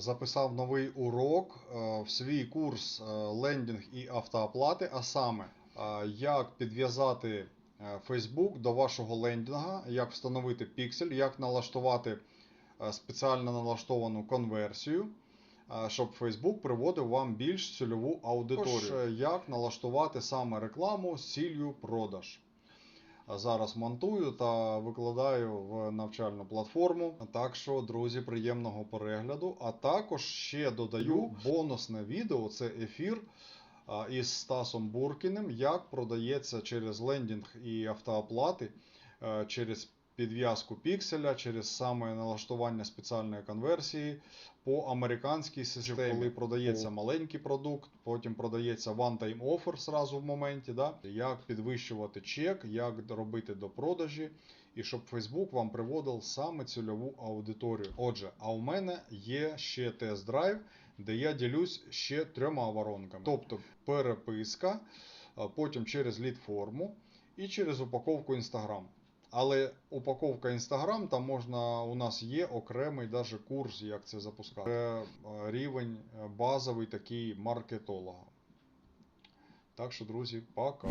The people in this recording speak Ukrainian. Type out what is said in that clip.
записав новий урок е, в свій курс е, лендінг і автооплати, а саме, е, як підв'язати Facebook до вашого лендінга, як встановити піксель, як налаштувати спеціально налаштовану конверсію, щоб Facebook приводив вам більш цільову аудиторію. Також, е, як налаштувати саме рекламу з ціллю продаж. Зараз монтую та викладаю в навчальну платформу. Так що, друзі, приємного перегляду. А також ще додаю бонусне відео. Це ефір із Стасом Буркіним, як продається через лендінг і автооплати, е, через підв'язку пікселя, через саме налаштування спеціальної конверсії по американській системі, коли продається маленький продукт, потім продається one-time offer зразу в моменті, да? як підвищувати чек, як робити до продажі, і щоб Facebook вам приводив саме цільову аудиторію. Отже, а у мене є ще тест-драйв, де я ділюсь ще трьома воронками. Тобто переписка, потім через лід-форму і через упаковку Instagram. Але упаковка Instagram, там можна, у нас є окремий даже курс, як це запускати. Це е, рівень е, базовий такий маркетолога. Так що, друзі, пока.